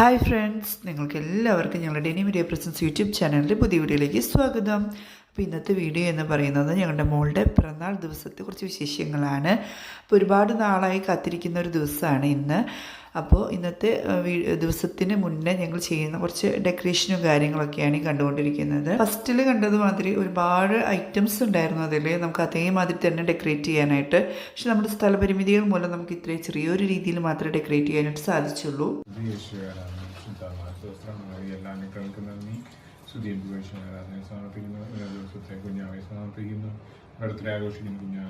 Hi friends നിങ്ങൾക്ക് എല്ലാവർക്കും ഞങ്ങളുടെ ഡെനി മീഡിയ പ്രസൻസ് യൂട്യൂബ് ചാനലിന്റെ പുതിയ വീഡിയോയിലേക്ക് സ്വാഗതം. അപ്പോൾ ഇന്നത്തെ വീഡിയോ എന്ന് പറയുന്നത് ഞങ്ങളുടെ മോളുടെ പിറന്നാൾ ദിവസത്തെ കുറച്ച് വിശേഷങ്ങളാണ്. അപ്പോൾ ഒരുപാട് നാളായി കാത്തിരിക്കുന്ന ഒരു ദിവസമാണ് ഇന്ന്. അപ്പോൾ ഇന്നത്തെ ദിവസത്തിന് മുന്നേ ഞങ്ങൾ ചെയ്യുന്ന കുറച്ച് ഡെക്കറേഷനും കാര്യങ്ങളൊക്കെയാണ് ഈ കണ്ടുകൊണ്ടിരിക്കുന്നത്. ഫസ്റ്റിൽ കണ്ടതുമാതിരി ഒരുപാട് ഐറ്റംസ് ഉണ്ടായിരുന്നു അതിൽ നമുക്ക് അതേമാതിരി തന്നെ ഡെക്കറേറ്റ് ചെയ്യാനായിട്ട്. പക്ഷെ നമ്മുടെ സ്ഥലപരിമിതികൾ മൂലം നമുക്ക് ഇത്രയും ചെറിയൊരു രീതിയിൽ മാത്രമേ ഡെക്കറേറ്റ് ചെയ്യാനായിട്ട് സാധിച്ചുള്ളൂ. സമർപ്പിക്കുന്നു. ദിവസത്തെ കുഞ്ഞാവെ സമർപ്പിക്കുന്നു. ബർത്ത്ഡേ ആഘോഷിക്കുന്ന കുഞ്ഞാവെ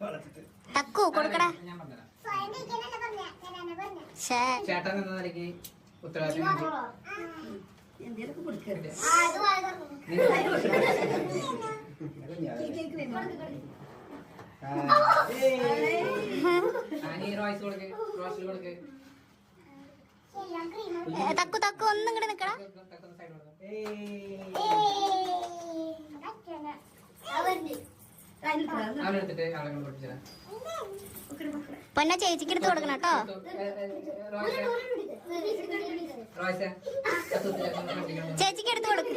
കൊടുത്തിട്ട് ടക്കു കൊടുക്കടാ. ചേട്ടൻ എന്ന നിലയ്ക്ക് ഉത്തരവാദിത്തം ആനി റോയ്സ് കൊടുക്കേ. റോസിൽ കൊടുക്കേ. തക്കു തക്കു ഒന്നും ഇങ്ങോട്ട് നിക്കടാ. പൊന്ന ചേച്ചിക്ക് എടുത്ത് കൊടുക്കണം കേട്ടോ. ചേച്ചിക്ക് എടുത്ത് കൊടുക്കും.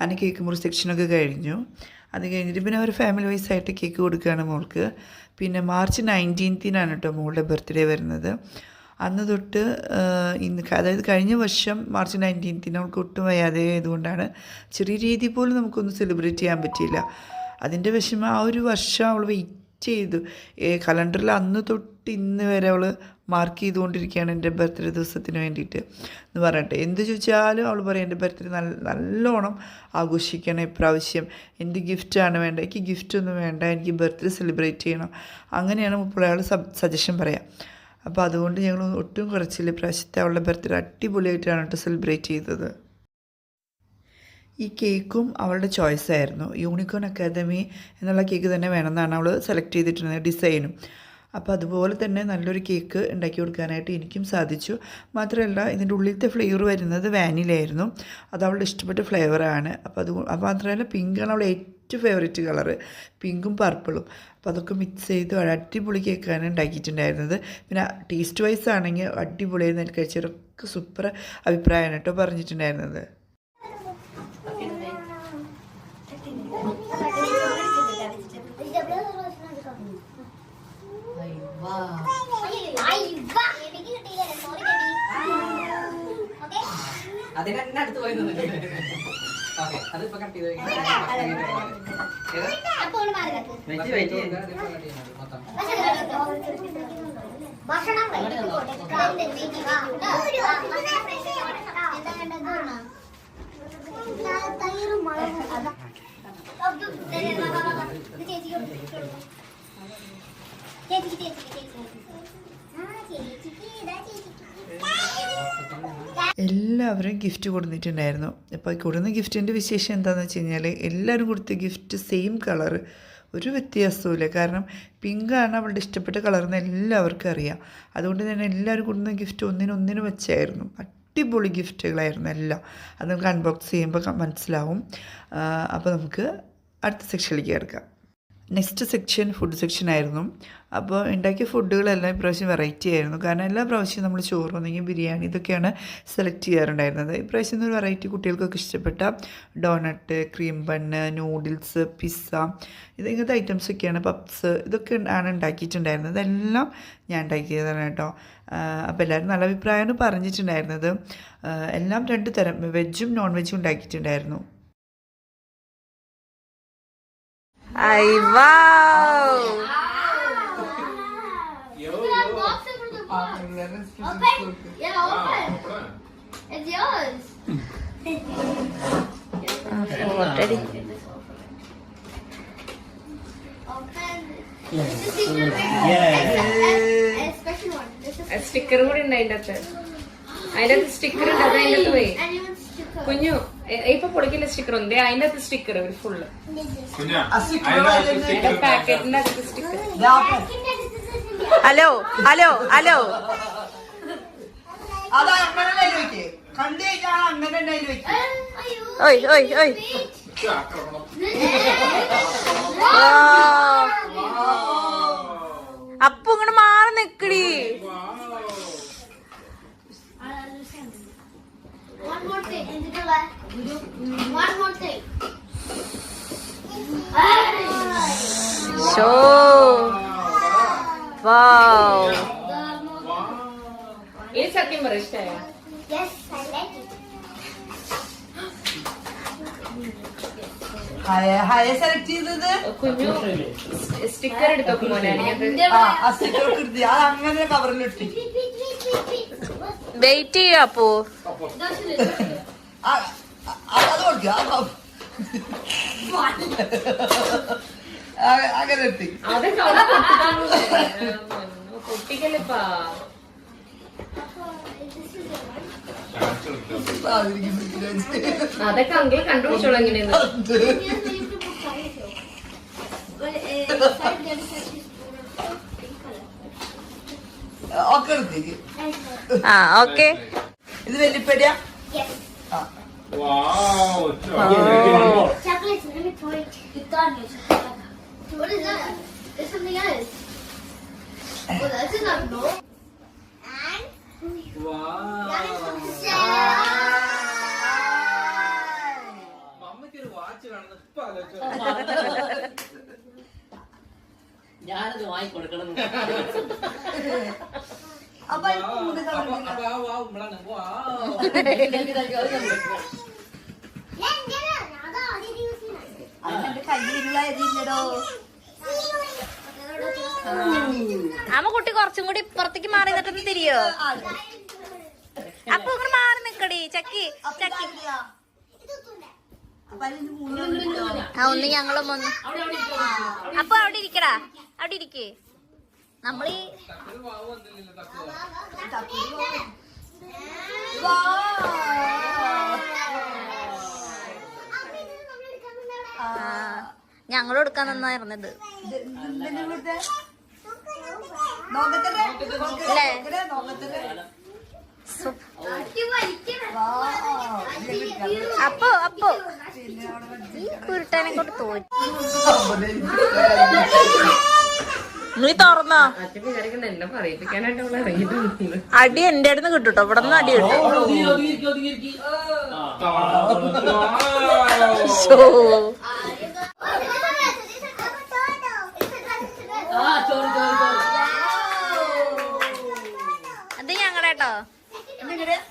അങ്ങനെ കേക്ക് മുറി സെക്ഷനൊക്കെ കഴിഞ്ഞു. അത് കഴിഞ്ഞിട്ട് പിന്നെ ഒരു ഫാമിലി വൈസ് ആയിട്ട് കേക്ക് കൊടുക്കുകയാണ് മോൾക്ക്. പിന്നെ മാർച്ച് നയന്റീൻത്തിനാണ് കേട്ടോ മോളുടെ ബർത്ത്ഡേ വരുന്നത്. അന്ന് തൊട്ട് ഇന്ന് അതായത് കഴിഞ്ഞ വർഷം മാർച്ച് നയന്റീൻത്തിന് അവൾക്ക് ഒട്ടും വയ്യാതെ ആയതുകൊണ്ടാണ് ചെറിയ രീതിയിൽ പോലും നമുക്കൊന്നും സെലിബ്രേറ്റ് ചെയ്യാൻ പറ്റിയില്ല. അതിന്റെ വിഷമം ആ ഒരു വർഷം അവൾ വെയിറ്റ് ചെയ്തു. കലണ്ടറിൽ അന്ന് തൊട്ട് ഇന്ന് വരെ അവൾ മാർക്ക് ചെയ്തുകൊണ്ടിരിക്കുകയാണ് എന്റെ ബർത്ത്ഡേ ദിവസത്തിന് വേണ്ടിയിട്ട്. എന്ന് പറയട്ടെ എന്ത് ചോദിച്ചാലും അവൾ പറയും എന്റെ ബർത്ത്ഡേ നല്ല നല്ലോണം ആഘോഷിക്കണം ഇപ്രാവശ്യം. എന്ത് ഗിഫ്റ്റാണ് വേണ്ട എനിക്ക് ഗിഫ്റ്റ് ഒന്നും വേണ്ട. എനിക്ക് ബർത്ത്ഡേ സെലിബ്രേറ്റ് ചെയ്യണം. അങ്ങനെയാണ് ഇപ്പോൾ അയാൾ സജഷൻ പറയാം. അപ്പോൾ അതുകൊണ്ട് ഞങ്ങൾ ഒട്ടും കുറച്ചില്ല. ഇപ്രാവശ്യത്തെ അവളുടെ ബർത്ത്ഡേ അടിപൊളിയായിട്ടാണ് കേട്ടോ സെലിബ്രേറ്റ് ചെയ്തത്. ഈ കേക്കും അവളുടെ ചോയ്സ് ആയിരുന്നു. യൂണിക്കോൺ അക്കാദമി എന്നുള്ള കേക്ക് തന്നെ വേണമെന്നാണ് അവൾ സെലക്ട് ചെയ്തിട്ടുള്ളത് ഡിസൈനും അപ്പോൾ അതുപോലെ തന്നെ നല്ലൊരു കേക്ക് ഉണ്ടാക്കി കൊടുക്കാനായിട്ട് എനിക്കും സാധിച്ചു. മാത്രമല്ല ഇതിന്റെ ഉള്ളിലത്തെ ഫ്ലേവർ വരുന്നത് വാനിലയായിരുന്നു അത് അവളുടെ ഇഷ്ടപ്പെട്ട ഫ്ലേവറാണ് അപ്പോൾ അത് മാത്രമല്ല പിങ്കാണ് അവളുടെ ഏറ്റവും ഫേവറേറ്റ് കളറ് പിങ്കും പർപ്പിളും അപ്പോൾ അതൊക്കെ മിക്സ് ചെയ്ത് അടിപൊളി കേക്കാണ് ഉണ്ടാക്കിയിട്ടുണ്ടായിരുന്നത്. പിന്നെ ടേസ്റ്റ് വൈസ് ആണെങ്കിൽ അടിപൊളിയായിരുന്നു. കഴിച്ചവരൊക്കെ സൂപ്പർ അഭിപ്രായമാണ് കേട്ടോ പറഞ്ഞിട്ടുണ്ടായിരുന്നത്. അതിപ്പോ കട്ട് ചെയ്ത് ഭക്ഷണം തൈരും ചേച്ചിക്ക് ചേച്ചിക്ക് ചേച്ചിക്ക് ആ ചേച്ചിക്ക് ഇതാ ചേച്ചിക്ക് എല്ലാവരും ഗിഫ്റ്റ് കൊടുത്തിട്ടുണ്ടായിരുന്നു. അപ്പോൾ കൊടുക്കുന്ന ഗിഫ്റ്റിന്റെ വിശേഷം എന്താണെന്ന് വെച്ച് കഴിഞ്ഞാൽ എല്ലാവരും കൊടുത്ത ഗിഫ്റ്റ് സെയിം കളർ ഒരു വ്യത്യാസവുമില്ല. കാരണം പിങ്കാണ് അവളുടെ ഇഷ്ടപ്പെട്ട കളറെന്ന് എല്ലാവർക്കും അറിയാം. അതുകൊണ്ട് തന്നെ എല്ലാവരും കൊടുക്കുന്ന ഗിഫ്റ്റ് ഒന്നിനൊന്നിന് വെച്ചായിരുന്നു. അടിപൊളി ഗിഫ്റ്റുകളായിരുന്നു എല്ലാം. അത് നമുക്ക് അൺബോക്സ് ചെയ്യുമ്പോൾ മനസ്സിലാവും. അപ്പോൾ നമുക്ക് അടുത്ത സെക്ഷനിലേക്ക് കിടക്കാം. നെക്സ്റ്റ് സെക്ഷൻ ഫുഡ് സെക്ഷൻ ആയിരുന്നു. അപ്പോൾ ഉണ്ടാക്കിയ ഫുഡുകളെല്ലാം ഇപ്രാവശ്യം വെറൈറ്റി ആയിരുന്നു. കാരണം എല്ലാ പ്രാവശ്യവും നമ്മൾ ചോറ് ഒന്നെങ്കിൽ ബിരിയാണി ഇതൊക്കെയാണ് സെലക്ട് ചെയ്യാറുണ്ടായിരുന്നത്. ഇപ്രാവശ്യം ഒരു വെറൈറ്റി കുട്ടികൾക്കൊക്കെ ഇഷ്ടപ്പെട്ട donut cream bun noodles pizza ഇത് ഇങ്ങനത്തെ ഐറ്റംസ് ഒക്കെയാണ് പപ്സ് ഇതൊക്കെ ആണ് ഉണ്ടാക്കിയിട്ടുണ്ടായിരുന്നത്. ഇതെല്ലാം ഞാൻ ഉണ്ടാക്കിയതാണ് കേട്ടോ. അപ്പോൾ എല്ലാവരും നല്ല അഭിപ്രായമാണ് പറഞ്ഞിട്ടുണ്ടായിരുന്നത്. എല്ലാം രണ്ട് തരം വെജും നോൺ വെജും ഉണ്ടാക്കിയിട്ടുണ്ടായിരുന്നു. Ay, wow! Open! Yeah, open! It's yours! Already. Open! Yeah. is sticker കൂടി ഉണ്ട് അതിന്റെ അകത്ത് അതിന്റെ അകത്ത് സ്റ്റിക്കർ ഉണ്ട് അത് അതിന്റെ അകത്ത് പോയി. കുഞ്ഞു ഇപ്പൊ പൊളിക്കുന്ന സ്റ്റിക്കർ ഉണ്ട് അതിന്റെ അകത്ത് സ്റ്റിക്കർ ഒരു ഫുള്ള് കുഞ്ഞാ പാക്കറ്റിന്റെ അകത്ത് സ്റ്റിക്കർ ഹലോ ഹലോ ഹലോ. ഓയ് ഓയ് ഓയ്. ഷോ വാവ് ഈ സത്യം പറ ഇഷ്ടമായ Yes, I like it. ഹയ സെലക്ട് ചെയ്തത്? കുഞ്ഞു സ്റ്റിക്കർ എടുത്തോ അങ്ങനെ കവറിലിട്ടി. വെയിറ്റ് ചെയ്യോ I, I don't got them. What? അങ്ങനെ എത്തി അതൊക്കെ ഓക്കെ ആ ഓക്കെ ഇത് വലിയ ഞാനത് വാങ്ങിക്കൊടുക്കണം. അമ്മ കുട്ടി കുറച്ചും കൂടി ഇപ്പുറത്തേക്ക് മാറി നിന്നിട്ടൊന്ന് തിരിയോ? അപ്പൊ ഇങ്ങനെ മാറി നിക്കടി ചക്കി ചക്കി. ആ ഒന്ന് ഞങ്ങളും ഒന്ന്. അപ്പൊ അവിടെ ഇരിക്കടാ അവിടെ ഇരിക്കേ. നമ്മളീ ആ, ഞങ്ങളും എടുക്കാൻ നന്നായിരുന്നത് അപ്പോ അപ്പൊ. ഈ കുരുട്ടനെ കൊണ്ട് തോറ്റു നീ തുറന്നോ അടി എന്റെ അടുത്ത് കിട്ടുട്ടോ ഇവിടെ നിന്ന് അടി കിട്ടും ശോ. ആ ചോറ് ചോറ് ചോറ് ഇത് ഞങ്ങളുടെ കേട്ടോ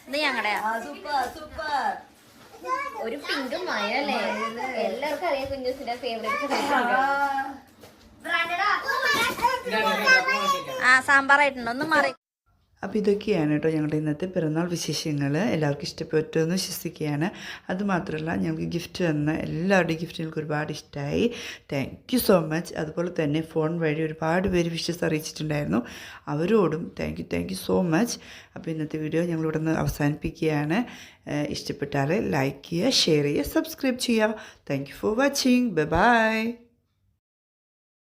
ഇത് സൂപ്പർ ഒരു പിങ്ക് മഴ അല്ലേ എല്ലാവർക്കും അറിയാം കുഞ്ഞുസിന്റെ ഫേവറേറ്റ് ആ സാമ്പാറായിട്ടുണ്ട്. ഒന്ന് മാറി. അപ്പോൾ ഇതൊക്കെയാണ് കേട്ടോ ഞങ്ങളുടെ ഇന്നത്തെ പിറന്നാൾ വിശേഷങ്ങൾ എല്ലാവർക്കും ഇഷ്ടപ്പെട്ടു എന്ന് വിശ്വസിക്കുകയാണ് അതുമാത്രമല്ല ഞങ്ങൾക്ക് ഗിഫ്റ്റ് തന്ന എല്ലാവരുടെയും ഗിഫ്റ്റ് ഞങ്ങൾക്ക് ഒരുപാട് ഇഷ്ടമായി താങ്ക് സോ മച്ച് അതുപോലെ തന്നെ ഫോൺ വഴി ഒരുപാട് പേര് വിഷസ് അറിയിച്ചിട്ടുണ്ടായിരുന്നു. അവരോടും thank you thank so much അപ്പോൾ ഇന്നത്തെ വീഡിയോ ഞങ്ങളിവിടെ നിന്ന് അവസാനിപ്പിക്കുകയാണ്. ഇഷ്ടപ്പെട്ടാൽ ലൈക്ക് ചെയ്യുക ഷെയർ ചെയ്യുക സബ്സ്ക്രൈബ് ചെയ്യുക. Thank for watching bye bye